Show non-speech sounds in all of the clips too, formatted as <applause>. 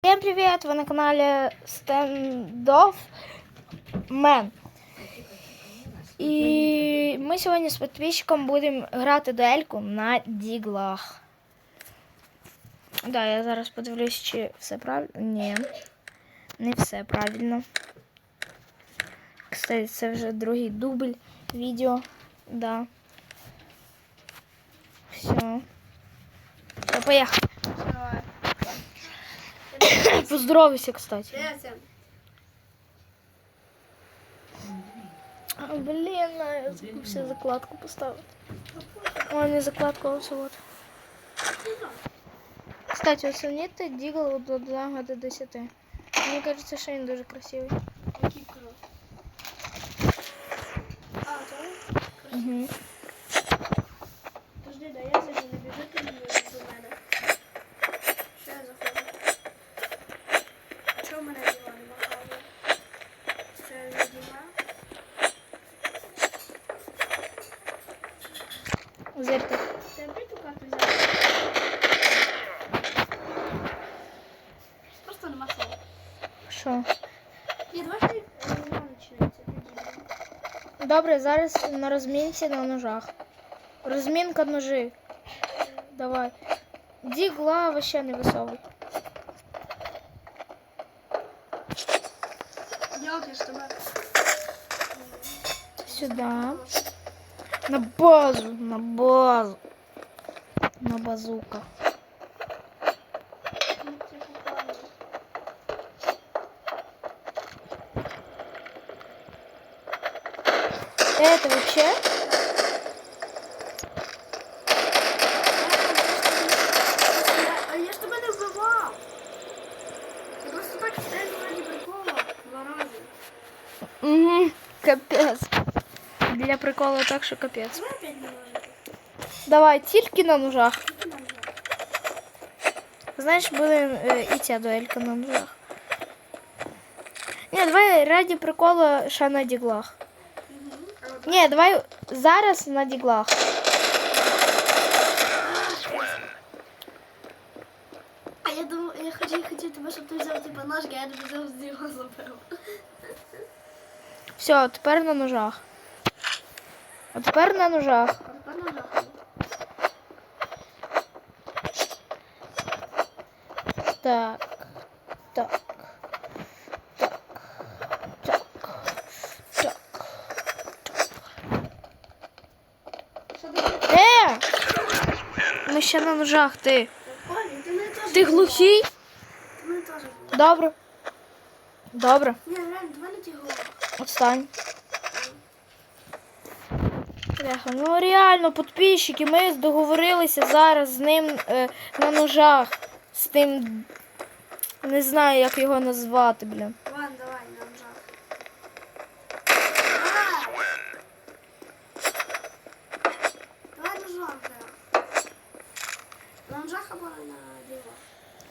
Всем привет! Вы на канале Standoff Man. І ми сьогодні з підписчиком будемо грати дуельку на діглах. Да, я зараз подивлюсь, чи все правильно. Ні, не все правильно. Кстати, це вже другий дубль відео. Да. Все. Все, поехали. Поздоровайся, кстати. А, блин, я забывся закладку поставити. О, не закладку, а ось вот. Кстати, оцінити Дігл від 1 до 10. Мені кажется, що він дуже красивий. А, так? Угу. Добре, зараз на розмінці на ножах. Розмінка ножи. Давай. Дігла вообще не висовуй. Дякую, що тебе. Сюда. На базу, на базу. На базука. Это вообще? А я ж тебе не вбивав. Я просто так стрельну раді прикола два рази. Угу. Капець. Для приколу так, що капець. Давай опять не можете. Давай, тільки на ножах. Скільки нам вже? Знаєш, буде е, і ця дуелька на ножах. Ні, давай раді приколу ще на діглах. Ні, давай зараз на діглах. А я думаю, я хотів, хотів тебе, щоб ти взяв типа ножки, а я тобі взяв з його забив. Все, тепер на ножах. А тепер на ножах. А тепер на нахуй. Так. Так. Так. Ще на ножах, ти. Олі, ти мене теж Ти глухий? Ти мене теж. Добре. Добре. Ні, реально, давай на ті. Отстань. Бляха, ну реально, підписчики, ми договорилися зараз з ним е, на ножах. З тим. Не знаю, як його назвати, блін.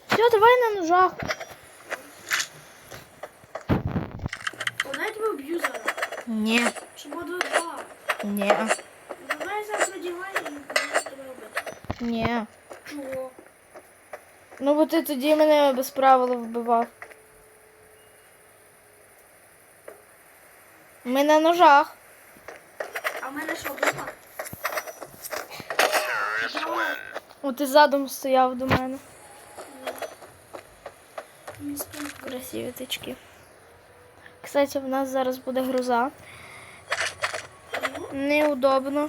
Все, давай на ножах. Куди я тебе вб'ю зараз? Ні. Щоб буду два. Ні. Ну, Давай зараз одягай і буду тебе вбити. Ні. Чого? Ну бо ти тоді мене без правила вбивав. Ми на ножах. О, ти задом стояв до мене. Красиві тички. Кстати, в нас зараз буде груза. Неудобно.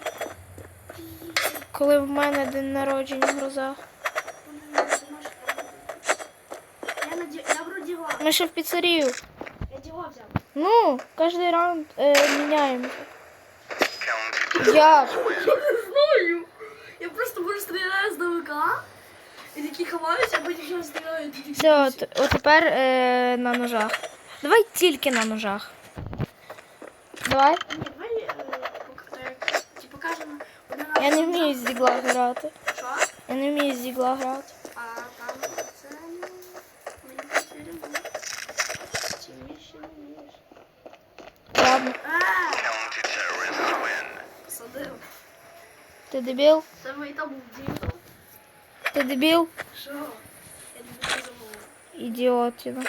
Коли в мене день народження. Я. Я діла. Ми ще в піцерію. Я діла взяв. Ну, кожен раунд е, міняємо. Як? Знаю. Я просто буду стріляти. І такі ховаюся, а потім вже стріляю. Все, от, от тепер е, на ножах. Давай тільки на ножах. Давай. Ні, давай, е, пок- так, ті покажемо. один раз Я не вмію з дігла грати. Що? Я не вмію з дігла грати. А там це ну, мені потрібно. Чи? Ладно. А! Посадив. Ти дебіл? Це мій там був діло. Ти дебіл? Що? Я не забув. Ідіотіна.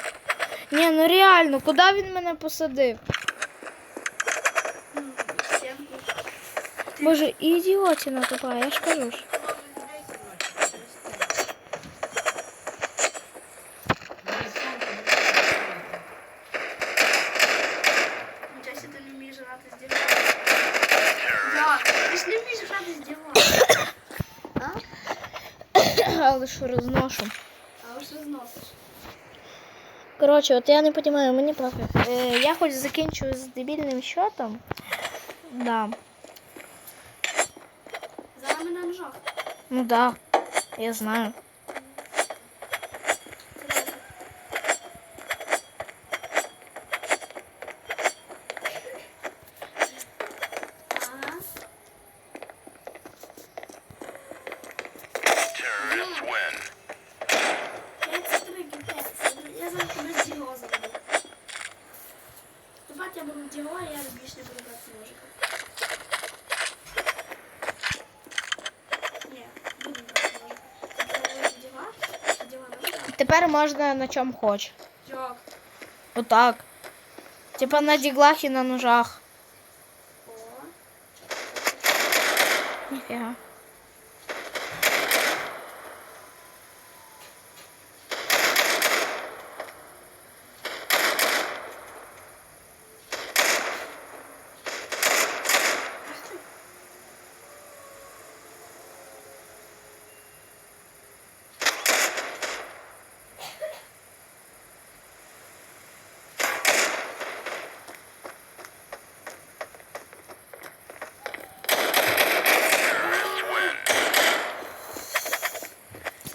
Ні, ну реально, куди він мене посадив? Боже, ідіотіна тупа, я ж кажу ж. Коротше, от я не розумію, мені пофіг. Е, я хоч закінчую з дебільним счетом. Да. Зараз ми на ножах. Ну да, я знаю. Ага. Terrorists win. Заведу. Давайте я буду діло, я більше не буду брати ножика. Ні, буду брати ножик. Це Діго, чи Діго? Тепер можна на чому хоч. Як? Отак. Типа на діглах і на ножах. О. Ніфіга.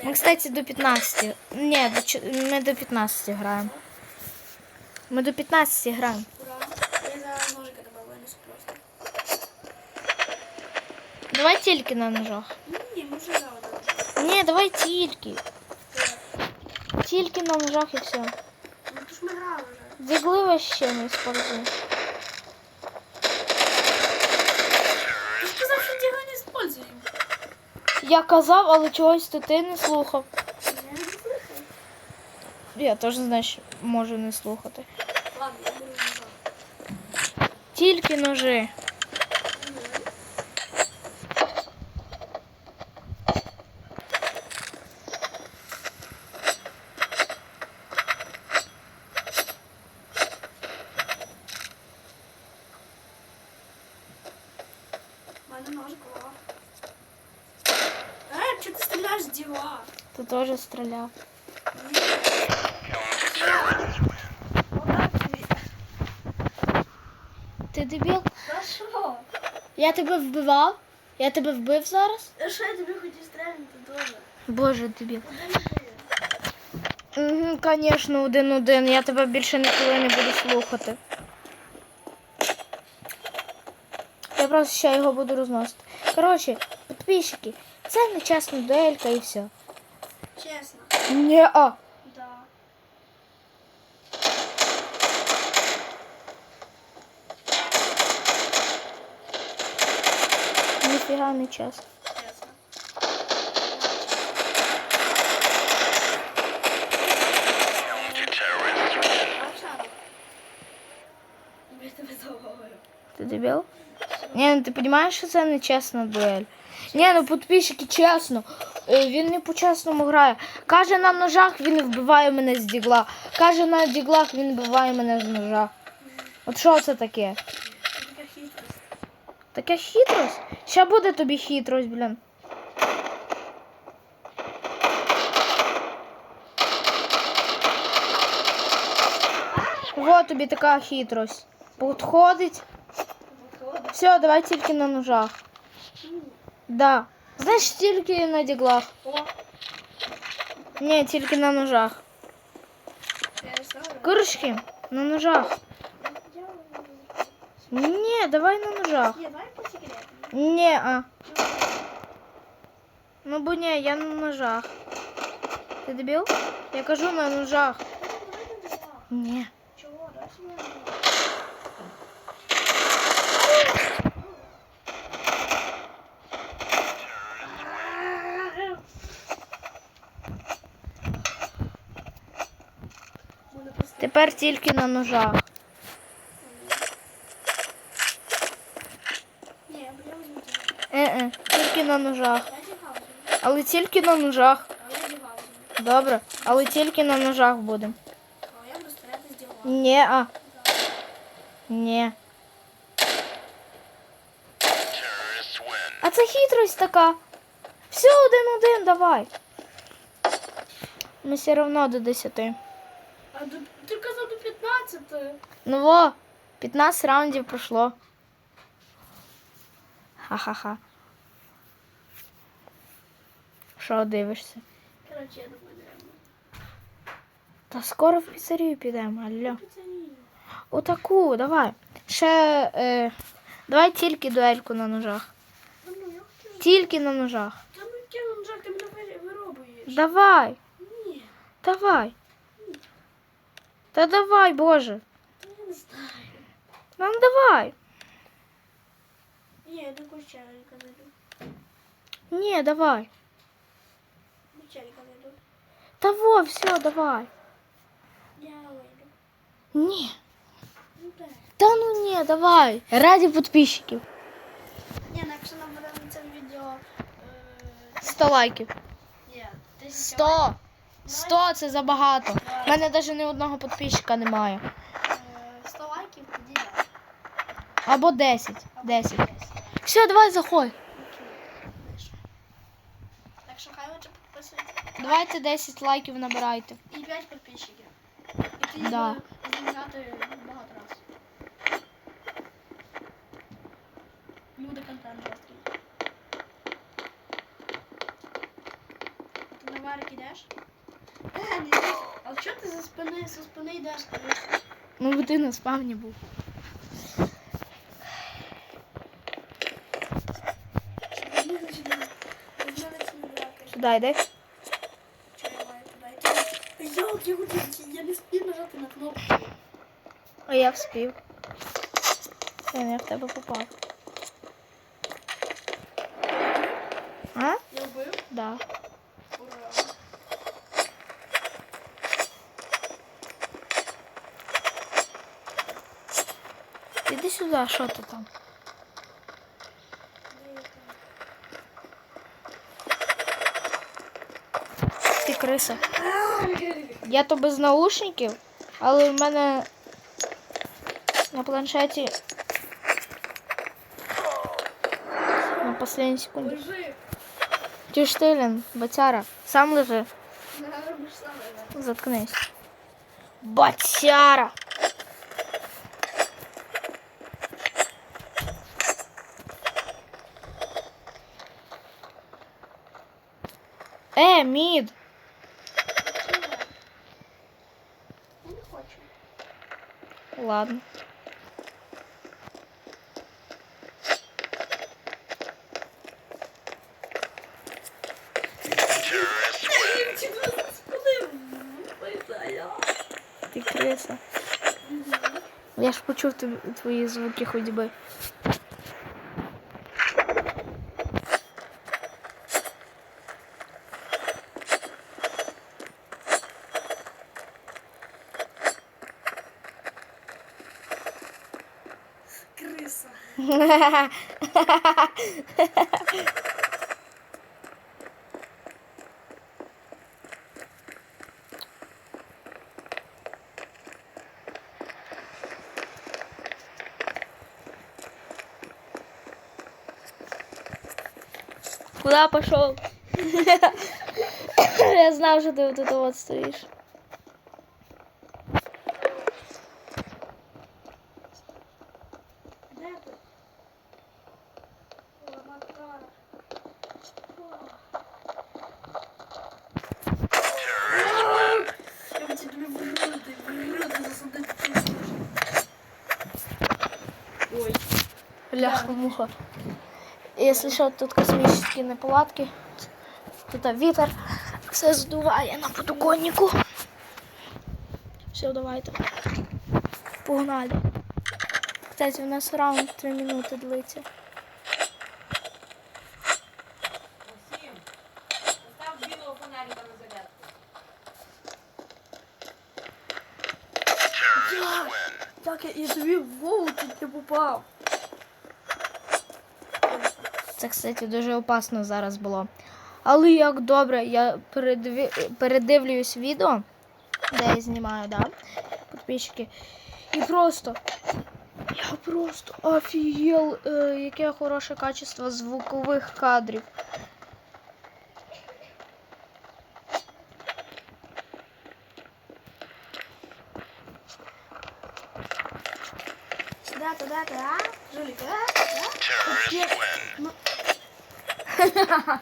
Ми, кстати, до 15. Ні, до, чо- ми до 15 граємо. Ми до 15 граємо. Ура. Я зараз ножика тебе винесу просто. Давай тільки на ножах. Ні, ми вже грали на ножик. Ні, давай тільки. Тільки на ножах і все. Ну то ж ми грали вже. Дігли вообще не используй. Ти сказав, що Діго не используємо. Я казав, але чогось то ти не слухав. Я теж, знаєш, можу не слухати. Тільки ножи. У мене ножик, о. Е, чого ти стріляєш з діла? Ти теж стріляв. Ти дебіл? Та що? Я тебе вбивав? Я тебе вбив зараз? А що я тобі хотів стріляти дуже? Боже, дебіл. Один. Угу, звісно, один-один. Я тебе більше ніколи не буду слухати. Я просто ще його буду розносити. Коротше, підписчики, це нечесна дуелька і все. Чесно. Ні-а. Да. Ніфіга не чесно. Чесно. Terrorists win. Овчарок. Я тебе заговорю. Ти дебіл? Ні, ну ти розумієш, що це нечесна дуель. Ні, ну підписчики, чесно. Е, Він не по-чесному грає. Каже, на ножах він вбиває мене з дігла. Каже, на діглах він вбиває мене з ножа. От що це таке? Таке хитрость? Ще буде тобі хитрость, блін. Вот тобі така хитрость. Підходить. Виходить. Все, давай тільки на ножах. Да. Знаєш, тільки на діглах. О, Ні, тільки на ножах. я не знаю. Курочки, на ножах. Ні, давай на ножах. Ні, давай по секрету. Ні, а. Ну бо ні, я на ножах. Ти дебіл? Я кажу на ножах. Ні. Тепер тільки на ножах. Е-е, тільки на ножах. Але тільки на ножах. Добре, але тільки на ножах будемо. Дігла. А. Win. А це хитрость така. Все, один-один, давай. Ми все одно до 10. Ти казав до 15. Ну во, 15 раундів пройшло. Ха-ха-ха. Що дивишся? Коротше, я думаю, не Та скоро в піцерію підемо, алло. Отаку, давай. Ще. Е, давай тільки дуельку на ножах. Ну, я. Тільки на ножах. Та ну, кину ножак, ти мене виробуєш. Давай, Ні, давай. Та давай, Боже. та я не знаю. Ну давай. Ні, я до кучерика зайду. Ні, давай. Кучерика зайду. Та во, все, давай. Я вийду. Ні. Ну так. Та ну ні, давай. Раді підписчиків. Ні, ну якщо нам буде на цьому відео... Е, 100 лайків. ні, тисяча 100. 100 це забагато. У мене навіть ні одного підписчика немає. Е, 100 лайків, тоді. Або 10. 10. 10. Все, давай заходь. Так що хай лучше підписується. Давайте 10 лайків набирайте. І 5 підписчиків. І тоді Да. знімати багато раз. Люди контент жорсткий. Ти на варик ідеш? Йдеш. А чого ти за спини, за спини йдеш? Ну, бо ти на спавні був. Йди. Що туди йти? Йолки, гудінки, я не спів нажати на кнопку. А я вспів. Я в тебе попав. А? Я вбив? Да. Ура. Сюди, що ти там? Ти криса. Я то без наушників, але в мене на планшеті на останній секунді. Лежи. Тюштилін, бацяра, сам лежи, заткнись. Бацяра! Е, мід! Я не хочу. Ладно. Terrorists win. Чи ти спинив? Писаю. Ти криса. Я ж почув тобі- твої звуки ходьби. Куда пошел? <laughs> Я знал, что ты вот это вот стоишь. Ляха муха. Если что, тут космические неполадки. Тут ветер. Все здуває на подоконнику. Все, давайте. Погнали. Кстати, у нас раунд 3 минути длиться. Як я, я тобі в голову чуть не попав. Це, кстати, дуже опасно зараз було. Але як добре, я передиві... передивлююсь відео, де я знімаю, да? Підписчики. І просто. Я просто офігел, е, яке хороше качество звукових кадрів. Сюди, туди, туди. Жулік, туди, туди. Terrorists win.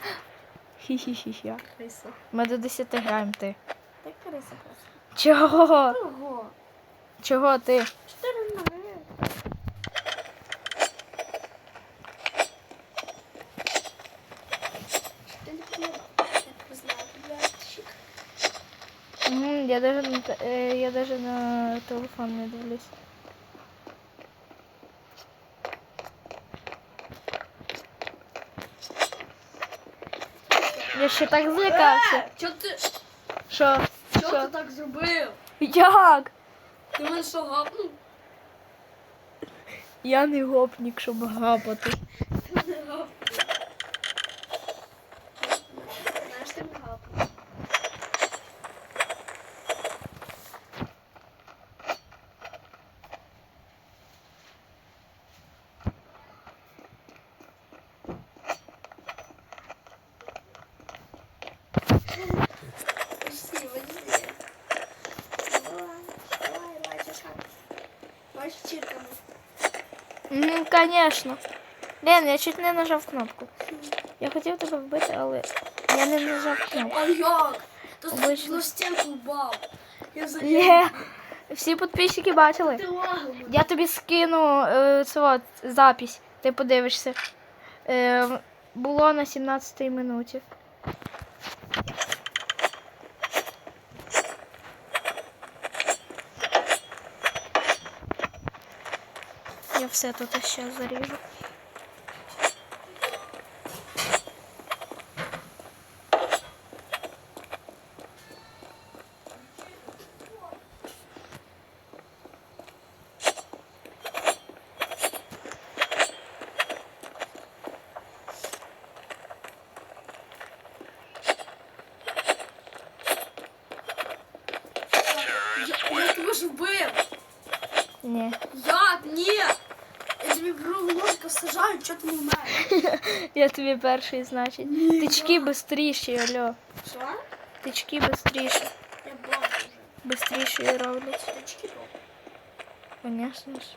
Хі-хі-хі-хі. Криса. Ми до 10 граємо ти. Так криса просто. Чого? Ого. Чого ти? Чотири ноги. Ти не хотіла? Я даже е, я даже на телефон не дивлюсь. Я ще так злякався. Що ти, Що? Що? ти так зробив? Як? Ти мене що гапнув? Я не гопнік, щоб гапати. Ти не гапнув. Знаєш, ти мене гапнув. Подожди, подожди. Давай, давай, давай, чекай. Бачиш, чирками. Звісно. Лен, я чуть не нажав кнопку. Я хотів тебе вбити, але я не нажав кнопку. А як? То Обично. на стінку впав. Я за Всі підписчики бачили. Я тобі скину е, от, запись, ти подивишся. Е, було на 17-й минуті. все тут ще заріжу. Terrorists Я win. тебе ж вбив. Ні. Як? Ні. Я тобі беру ложка сажаю, чого ти не вмер? <laughs> Я тобі перший, значить. Ні, Тички бистріші, алло. Що? Тички бистріші. Я бачу вже. Бистріші роблять. Точки роблю. Конечно ж.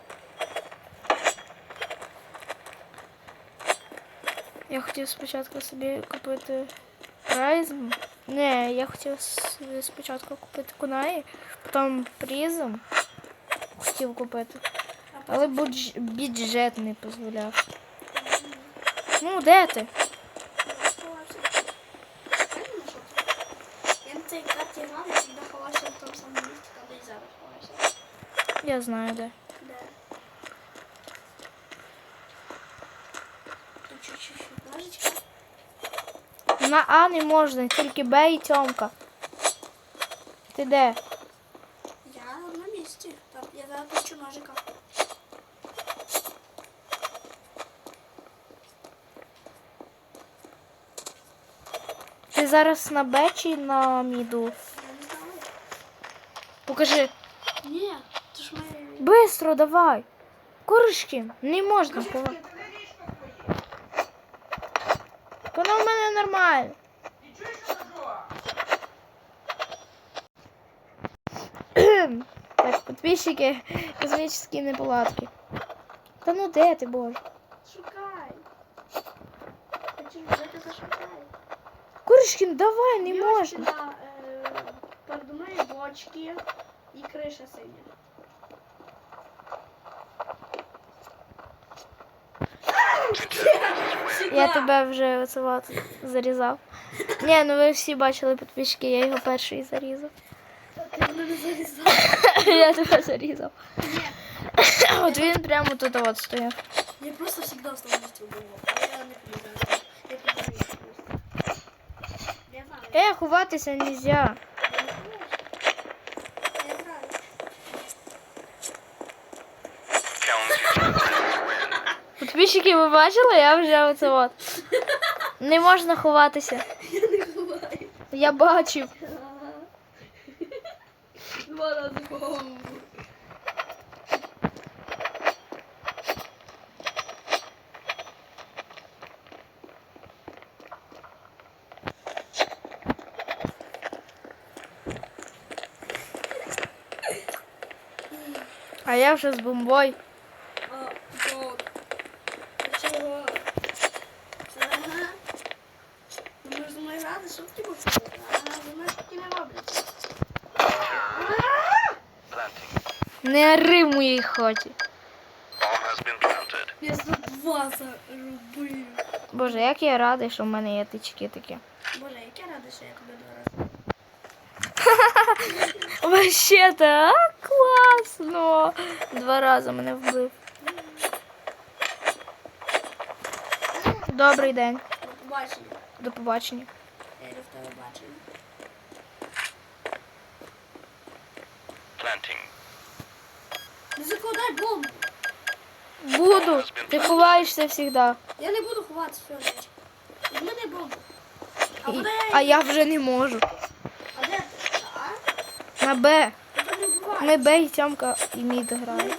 Я хотів спочатку собі купити прайзм. Не, я хотів собі спочатку купити кунаї, потім призм хотів купити. Але будж- бюджет не дозволяв. Ну, де ти? Я сховався. Я не знайшов тебе. Я на цій карті грав, я завжди ховався в тому самому місці, коли і зараз ховався. Я знаю де. Де? Тут чуть-чуть ножичка. На А не можна, тільки Б і Тьомка. Ти де? Я на місці. Там, я зараз точу ножика. Ти зараз на Б чи на міду? Покажи. Ні, це ж ми... Бистро давай. Курочки, не можна пова. Воно в мене нормально. <clears throat> Так, підписчики, космічні неполадки. Та ну де ти, боже? Курочкин, давай, не можна. На, е, передо мною бочки і криша синя. Я тебе вже оце от зарізав. Ні, ну ви всі бачили підписчики, я його перший зарізав. Ти мене не залізав. Я тебе зарізав. От він прямо тут от стояв. Я просто завжди в тому місці був. Але я не пам'ятаю. Е, ховатися не можна. Підписчики ви бачили, я вже оце от. Не можна ховатися. Я не ховаю. Я бачив. Ори в моїй хаті. Bomb has been planted. Я за два заробив. Боже, як я радий, що в мене є тички такі. Боже, як я рада, що я тебе два рази. Вообще так класно. Два рази мене вбив. Добрий день. До побачення. До побачення. Я в тебе бачення. Planting. Не закладай бомбу. Буду. Ти ховаєшся завжди. Я не буду ховатися, все, зайчик. Візьми дай бомбу. А І- я А я вже не можу. А де ти? А? На Б. Не. Ми Б і Тьомка і мід Не грає.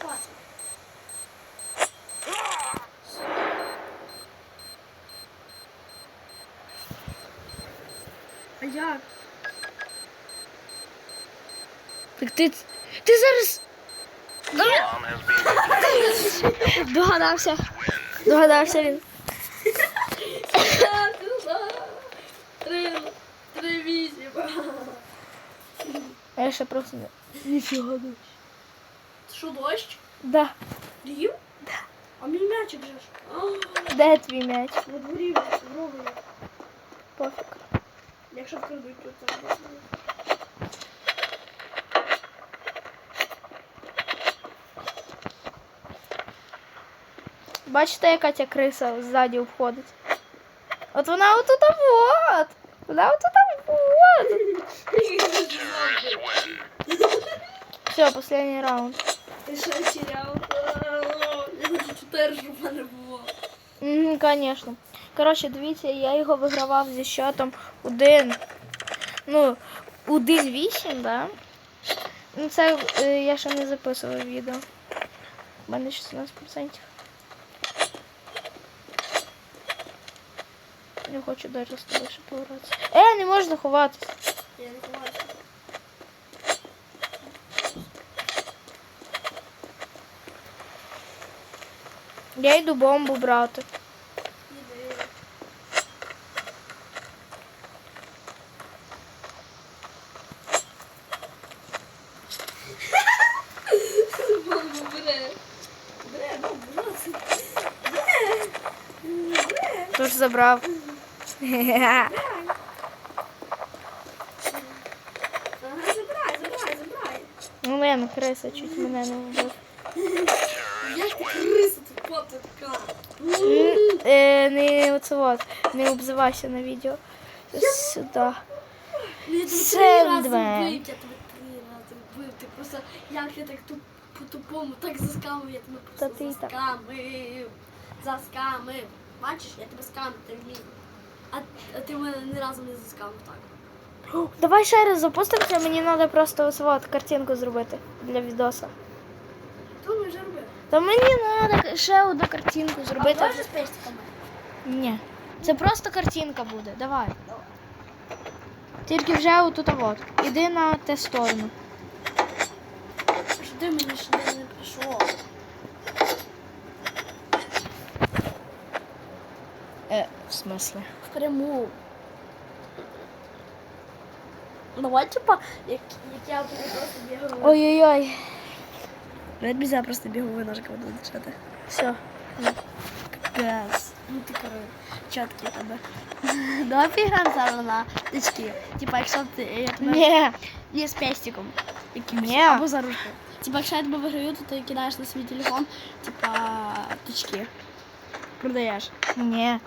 ховатися. А як? Так ти. Ти зараз <laughs> догадався. Догадався він. А я ще просто не. Ніфіга дощ. Що, дощ? Да. Дів? Да. А мій м'ячик же ж. А, Де твій м'яч? На дворі в ровері. Пофіг. Якщо вкрадуть, то це буде. Бачите, яка ця криса ззаді обходить? От вона отут вот. Вона отут вот. Terrorists win. Все, останній раунд. Ти що теряв? Я хочу чотири, щоб в мене було. Угу, звісно. Коротше, дивіться, я його вигравав зі счетом 1. Ну, 1-8, да? Ну, це е, я ще не записував відео. У мене 16%. Я хочу далі з тобою ще погратися. Е, не можна ховатися. Я не ховаюся. Я йду бомбу брати. Тож забрав. Забирай, забирай, забирай. Ну, блин, криса чуть мене не вбив. Як ти криса тупа така? Е, не оце от. Не обзивайся на відео. Сюди. Ну, я тебе три Сендмен. рази вбив, я тебе три рази вбив. Ти просто, як я так туп, по-тупому так заскамив, я тебе просто заскамив. Заскамив. Бачиш, я тебе скамив, ти вмів. А, а ти мене ні разу не заскамив так. О, Давай ще раз запустимося, мені треба просто ось от картинку зробити для відоса. То ми вже робили. Та мені треба ще одну картинку зробити. давай вже з пестиками. Ні. Це просто картинка буде. Давай. Тільки вже отут от. Іди на те сторону. Жди мені ще не прийшло. Е, в смислі? Впряму. Давай, типа, як, як я буду просто бігаю. Ой-ой-ой. Нельзя просто беговой ножик буду дышати. Все. Газ. Ну ти король. Чоткий тебе. <laughs> Давай поіграємо зараз на тички. Типа, якщо ти я тебе... Ні. Ні, з пестиком. Якимось. Ні. Або за ручку. Типа, якщо я тебе виграю, то ти кидаєш на свій телефон, типа, тички. Продаєш. Ні.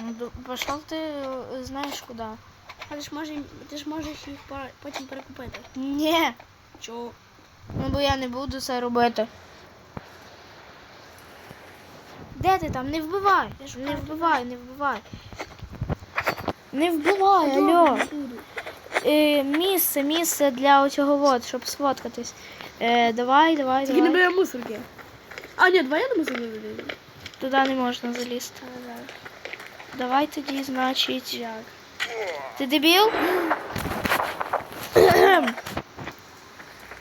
Ну, Пішов ти е, знаєш куди. А ти ж можеш, ти ж можеш їх потім перекупити. Ні. Чо? Ну, бо я не буду це робити. Де ти там? Не вбивай! Не вбивай, не вбивай. Не вбивай, алло. Е, місце, місце для оцього от, щоб сфоткатись. Е, давай, давай, Тільки не давай. бере мусорки. А, ні, давай я на мусорки залізу. Туди не можна залізти. Давай тоді, значить. Ти дебіл?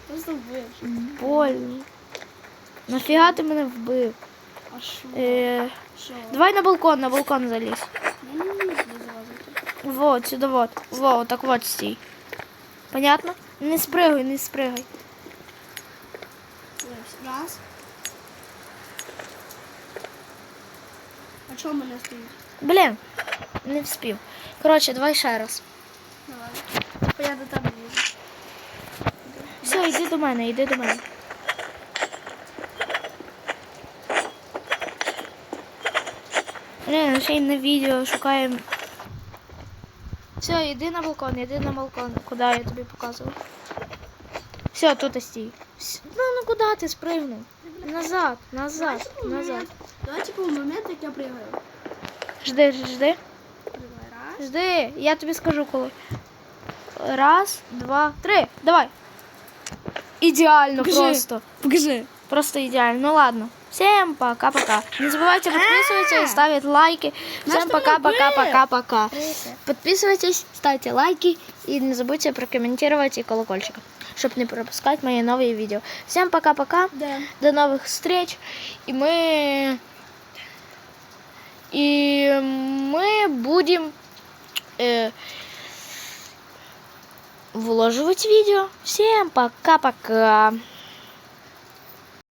Просто вбив. Больно. Нафіга ти мене вбив? А що? Е, Що? давай на балкон, на балкон залізь. Я не вмію туди. Вот, сюда вот. Во, так вот стій. Понятно? Не спригай, не спригай. Раз. А чого мене стоїть? Блін, не вспів. Коротше, давай ще раз. Давай. Тепер я до тебе лізу. Все, йди до мене, йди до мене. Блін, ще й на відео шукаємо. Все, йди на балкон, йди на балкон. Куди я тобі показував? Все, тут стій. Вс- Ну, ну куди ти спригнув? Назад, назад, назад. Давай типу в момент, як я пригаю. Жди, жди. Давай, раз. Жди, я тобі скажу коли. Раз, два, три. Давай. Ідеально Покажи. просто. Покажи. Просто идеально. Ну ладно. Всем пока-пока. Не забывайте подписываться и ставить лайки. Всем Наш там пока-пока-пока-пока. Подписывайтесь, ставьте лайки и не забудьте прокомментировать и колокольчик, Чтобы не пропускать мои новые видео. Всем пока-пока. Де? До новых встреч. И мы... И мы будем э, вложивать видео. Всем пока-пока.